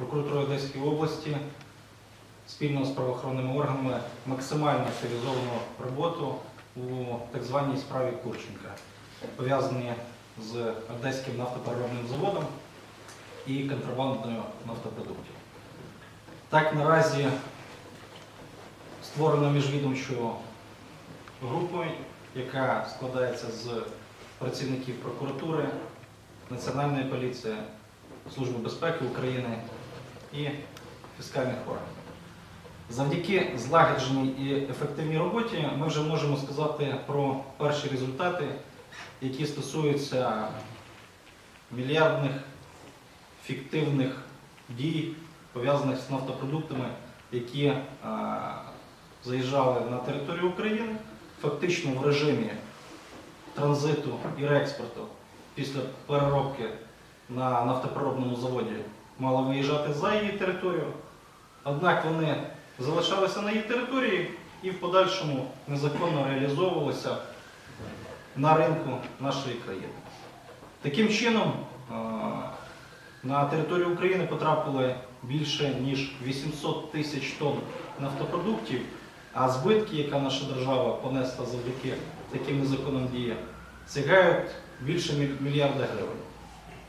прокуратурою Одеської області спільно з правоохоронними органами максимально активізовано роботу у так званій справі Курченка, пов'язані з Одеським нафтопереробним заводом і контрабандою нафтопродуктів. Так, наразі створено міжвідомчу групу, яка складається з працівників прокуратури, Національної поліції, Служби безпеки України і фіскальних органів. Завдяки злагодженій і ефективній роботі ми вже можемо сказати про перші результати, які стосуються мільярдних фіктивних дій, пов'язаних з нафтопродуктами, які е, заїжджали на територію України, фактично в режимі транзиту і реекспорту після переробки на нафтопереробному заводі мали виїжджати за її територію. Однак вони залишалися на її території і в подальшому незаконно реалізовувалися на ринку нашої країни. Таким чином, на територію України потрапили більше ніж 800 тисяч тонн нафтопродуктів, а збитки, яка наша держава понесла завдяки таким незаконним діям, сягають більше мільярда гривень.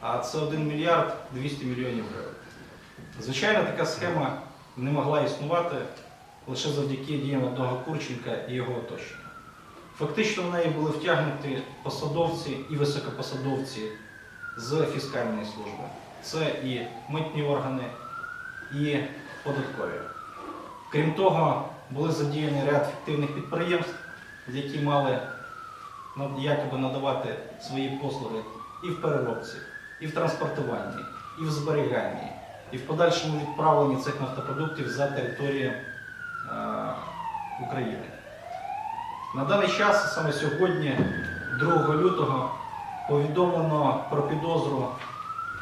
А це 1 мільярд 200 мільйонів гривень. Звичайно, така схема не могла існувати лише завдяки діям одного Курченка і його оточення. Фактично в неї були втягнуті посадовці і високопосадовці з фіскальної служби. Це і митні органи, і податкові. Крім того, були задіяні ряд фіктивних підприємств, які мали якоби надавати свої послуги і в переробці, і в транспортуванні, і в зберіганні, і в подальшому відправленні цих нафтопродуктів за територію е, України. На даний час, саме сьогодні, 2 лютого, повідомлено про підозру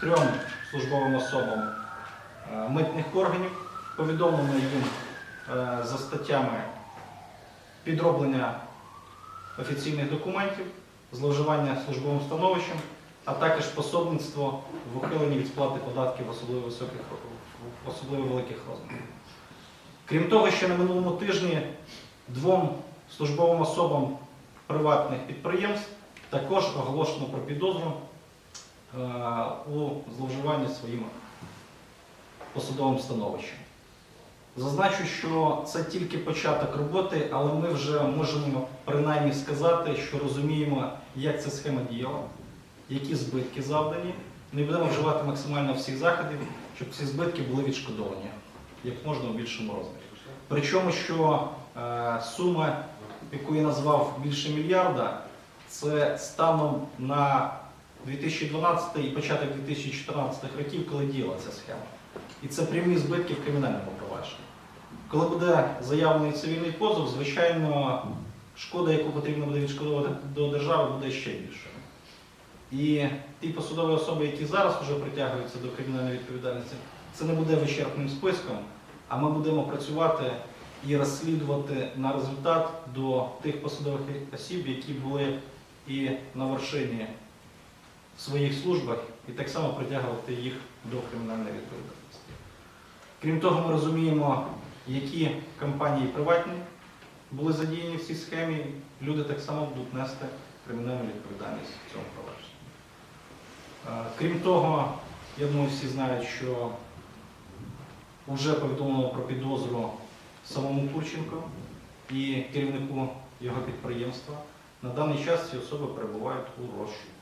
трьом службовим особам е, митних органів. Повідомлено їм е, за статтями підроблення офіційних документів, зловживання службовим становищем, а також пособництво в ухиленні від сплати податків особливо, високих, особливо великих розмірах. Крім того, ще на минулому тижні двом службовим особам приватних підприємств також оголошено про підозру е, у зловживанні своїм посадовим становищем. Зазначу, що це тільки початок роботи, але ми вже можемо принаймні сказати, що розуміємо, як ця схема діяла, які збитки завдані. Ми будемо вживати максимально всіх заходів, щоб ці збитки були відшкодовані як можна у більшому розмірі. Причому, що е, сума, яку я назвав більше мільярда, це станом на 2012 і початок 2014 років, коли діяла ця схема. І це прямі збитки в кримінальному провадженні. Коли буде заявлений цивільний позов, звичайно, шкода, яку потрібно буде відшкодовувати до держави, буде ще більшою. І ті посадові особи, які зараз вже притягуються до кримінальної відповідальності, це не буде вичерпним списком, а ми будемо працювати і розслідувати на результат до тих посадових осіб, які були і на вершині в своїх службах, і так само притягувати їх до кримінальної відповідальності. Крім того, ми розуміємо, які компанії приватні були задіяні в цій схемі, люди так само будуть нести кримінальну відповідальність в цьому Крім того, я думаю, всі знають, що вже повідомлено про підозру самому Турченко і керівнику його підприємства. На даний час ці особи перебувають у розшуку.